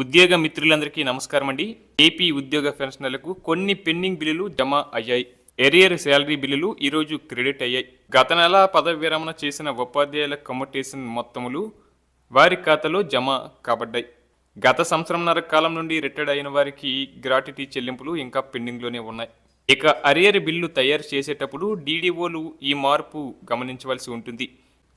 ఉద్యోగ మిత్రులందరికీ నమస్కారం అండి. ఏపీ ఉద్యోగ పెన్షనర్లకు కొన్ని పెండింగ్ బిల్లులు జమ అయ్యాయి. ఎరియర్ శాలరీ బిల్లులు ఈరోజు క్రెడిట్ అయ్యాయి. గత నెల పదవి విరమణ చేసిన ఉపాధ్యాయుల కమ్యూటేషన్ మొత్తములు వారి ఖాతాలో జమ కాబడ్డాయి. గత సంవత్సరంన్నర కాలం నుండి రిటైర్డ్ అయిన వారికి గ్రాట్యుటీ చెల్లింపులు ఇంకా పెండింగ్లోనే ఉన్నాయి. ఇక అరియర్ బిల్లు తయారు చేసేటప్పుడు డీడీఓలు ఈ మార్పు గమనించవలసి ఉంటుంది.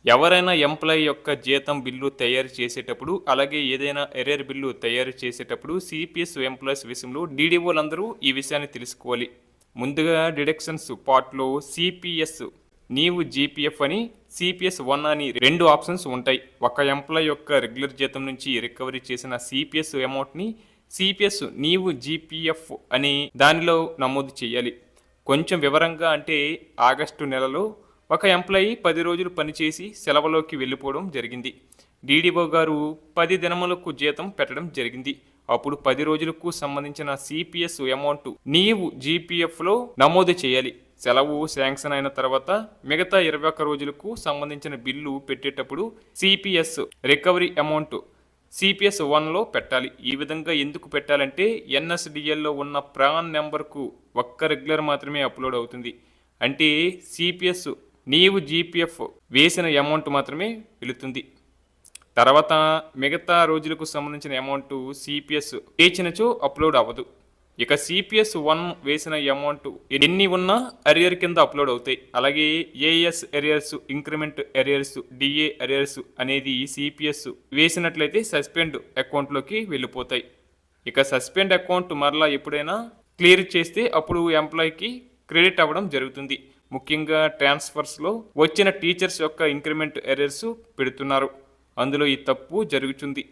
ఎవరైనా ఎంప్లాయీ యొక్క జీతం బిల్లు తయారు చేసేటప్పుడు అలాగే ఏదైనా ఎరియర్ బిల్లు తయారు చేసేటప్పుడు సిపిఎస్ ఎంప్లాయీస్ విషయంలో డీడీఓలందరూ ఈ విషయాన్ని తెలుసుకోవాలి. ముందుగా డిడక్షన్స్ పార్ట్లో సిపిఎస్ నీవు జీపీఎఫ్ అని సిపిఎస్ వన్ అని రెండు ఆప్షన్స్ ఉంటాయి. ఒక ఎంప్లాయ్ యొక్క రెగ్యులర్ జీతం నుంచి రికవరీ చేసిన సిపిఎస్ అమౌంట్ని సిపిఎస్ నీవు జీపీఎఫ్ అని దానిలో నమోదు చేయాలి. కొంచెం వివరంగా అంటే ఆగస్టు నెలలో ఒక ఎంప్లాయీ పది రోజులు పనిచేసి సెలవులోకి వెళ్ళిపోవడం జరిగింది. డీడీఓ గారు పది దినములకు జీతం పెట్టడం జరిగింది. అప్పుడు పది రోజులకు సంబంధించిన సిపిఎస్ అమౌంట్ నీవు జీపీఎఫ్లో నమోదు చేయాలి. సెలవు శాంక్షన్ అయిన తర్వాత మిగతా ఇరవై ఒక్క రోజులకు సంబంధించిన బిల్లు పెట్టేటప్పుడు సిపిఎస్ రికవరీ అమౌంట్ సిపిఎస్ వన్లో పెట్టాలి. ఈ విధంగా ఎందుకు పెట్టాలంటే ఎన్ఎస్డిఎల్లో ఉన్న ప్రాన్ నెంబర్కు ఒక్క రెగ్యులర్ మాత్రమే అప్లోడ్ అవుతుంది. అంటే సిపిఎస్ నీవు జీపీఎఫ్ వేసిన అమౌంట్ మాత్రమే వెళుతుంది. తర్వాత మిగతా రోజులకు సంబంధించిన అమౌంట్ సిపిఎస్ వేచినచో అప్లోడ్ అవ్వదు. ఇక సిపిఎస్ వన్ వేసిన అమౌంట్ ఎన్ని ఉన్నా అరియర్ కింద అప్లోడ్ అవుతాయి. అలాగే AS arrears increment arrears DA arrears అనేది సిపిఎస్ వేసినట్లయితే సస్పెండ్ అకౌంట్లోకి వెళ్ళిపోతాయి. ఇక సస్పెండ్ అకౌంట్ మరలా ఎప్పుడైనా క్లియర్ చేస్తే అప్పుడు ఎంప్లాయీకి క్రెడిట్ అవ్వడం జరుగుతుంది. ముఖ్యంగా ట్రాన్స్ఫర్స్లో వచ్చిన టీచర్స్ యొక్క ఇంక్రిమెంట్ ఎర్రర్స్ పెడుతున్నారు. అందులో ఈ తప్పు జరుగుతుంది